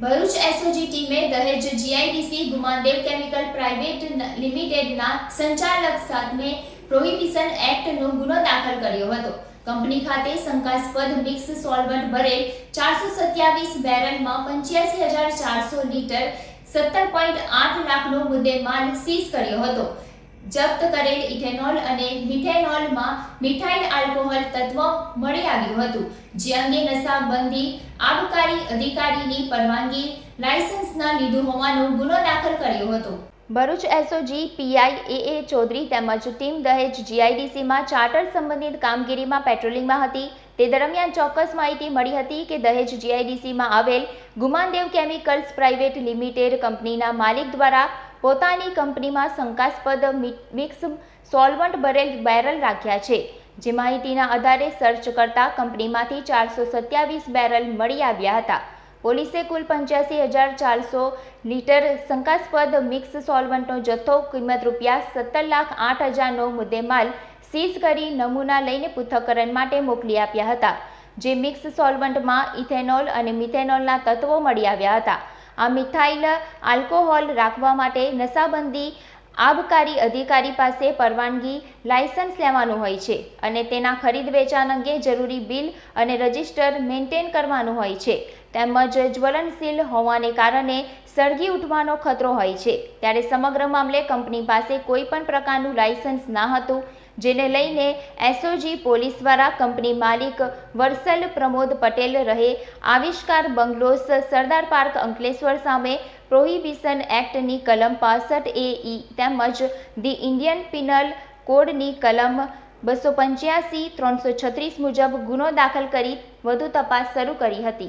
Bharuch SOG ટીમે Dahej GIDC Gumandev chemical private લિમિટેડના સંચાલક સામે પ્રોહિબિશન એક્ટનો ગુનો દાખલ કર્યો હતો. કંપની ખાતે શંકાસ્પદ મિક્સ સોલ્વન્ટ ભરેલ ચારસો સત્યાવીસ બેરલમાં પંચ્યાસી હજાર ચારસો લીટર સત્તર પોઈન્ટ આઠ લાખનો મુદ્દેમાલ સીઝ કર્યો હતો. જપ્ત કરેલ ઇથેનોલ અને મિથેનોલમાં મિથાઇલ આલ્કોહોલ તત્વ મળી આવ્યું હતું, જે અંગે નશાબંધી આબકારી અધિકારીની પરવાનગી, લાયસન્સના લીધું હોવાનો ગુનો દાખલ કર્યો હતો. Bharuch SOG PI A A Chaudhary તેમજ ટીમ દહેજ જીઆઈડીસીમાં ચાર્ટર સંબંધિત કામગીરીમાં પેટ્રોલિંગમાં હતી. તે દરમિયાન ચોક્કસ માહિતી મળી હતી કે દહેજ જીઆઈડીસીમાં આવેલ ગુમાનદેવ કેમિકલ્સ પ્રાઇવેટ લિમિટેડ કંપનીના માલિક દ્વારા પોતાની કંપનીમાં શંકાસ્પદ મિક્સ સોલ્વન્ટ ભરેલ બેરલ રાખ્યા છે. જે માહિતીના આધારે સર્ચ કરતા કંપનીમાંથી ચારસો સત્યાવીસ બેરલ મળી આવ્યા હતા. પોલીસે કુલ પંચ્યાસી હજાર ચારસો લીટર શંકાસ્પદ મિક્સ સોલ્વન્ટનો જથ્થો કિંમત રૂપિયા સત્તર લાખ આઠ હજારનો મુદ્દેમાલ સીઝ કરી નમૂના લઈને પૃથ્થકરણ માટે મોકલી આપ્યા હતા, જે મિક્સ સોલ્વન્ટમાં ઇથેનોલ અને મિથેનોલના તત્વો મળી આવ્યા હતા. આ મિથાઇલ આલ્કોહોલ રાખવા માટે નશાબંધી આબકારી અધિકારી પાસે પરવાનગી લાયસન્સ લેવાનું હોય છે અને તેના ખરીદ વેચાણ અંગે જરૂરી બિલ અને રજિસ્ટર મેન્ટેન કરવાનું હોય છે. તેમજ જ્વલનશીલ હોવાને કારણે સળગી ઉઠવાનો ખતરો હોય છે. ત્યારે સમગ્ર મામલે કંપની પાસે કોઈ પણ પ્રકારનું લાયસન્સ ના હતું. જેને લઈને એસઓજી પોલીસ દ્વારા કંપની માલિક વરસલ પ્રમોદ પટેલ રહે. આવિષ્કાર બંગલોસ સરદાર પાર્ક અંકલેશ્વર સામે પ્રોહિબિશન એક્ટની કલમ પાસઠ એ ઈ તેમજ ધી ઇન્ડિયન પિનલ કોડની કલમ બસો પંચ્યાસી, ત્રણસો છત્રીસ મુજબ ગુનો દાખલ કરી વધુ તપાસ શરૂ કરી હતી.